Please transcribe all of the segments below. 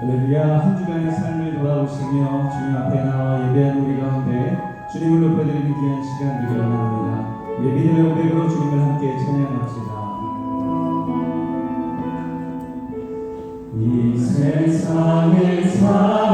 할렐루야 한 주간의 삶을 돌아보시며 주님 앞에 나와 예배한 우리 가운데 주님을 높여드리는 귀한 시간 되기를 원합니다. 믿음의 고백으로 주님을 함께 찬양합시다. 이 세상을 살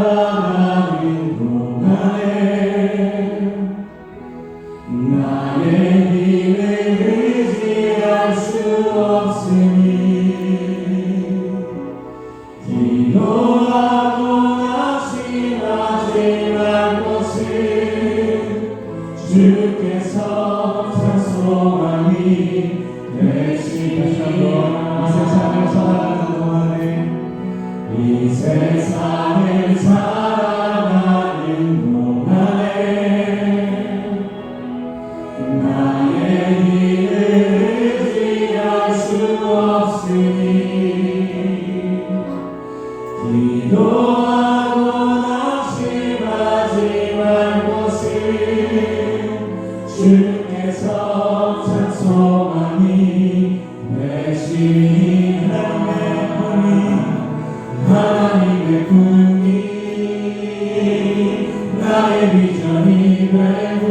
비전이 되고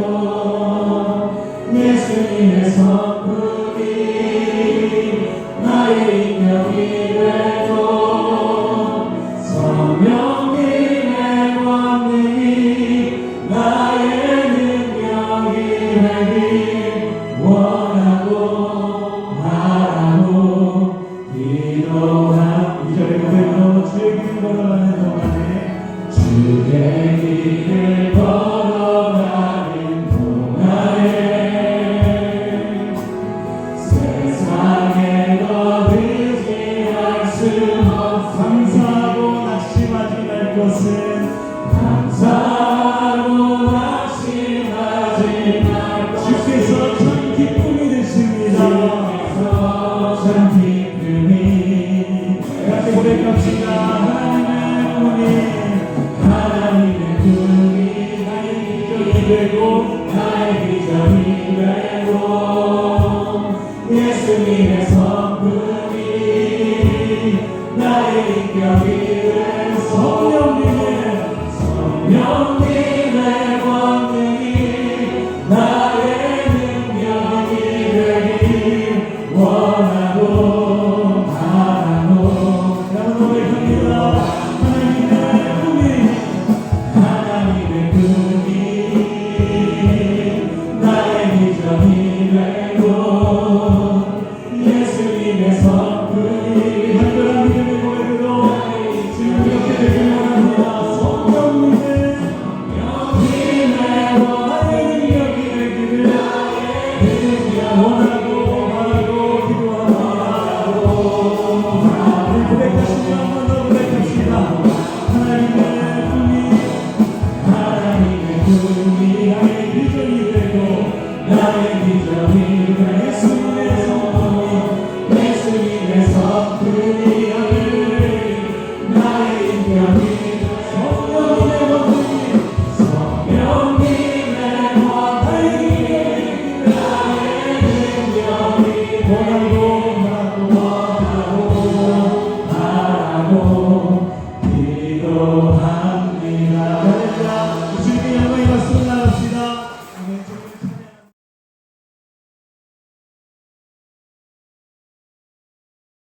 예수님의 성품이 나의 인격이 되고 성령님의 권능이 나의 능력이 되길 원하고 바라고 기도한 이절의 고백으로 주의 길을 걸어가는 동안에 주의 길을 You. Amen.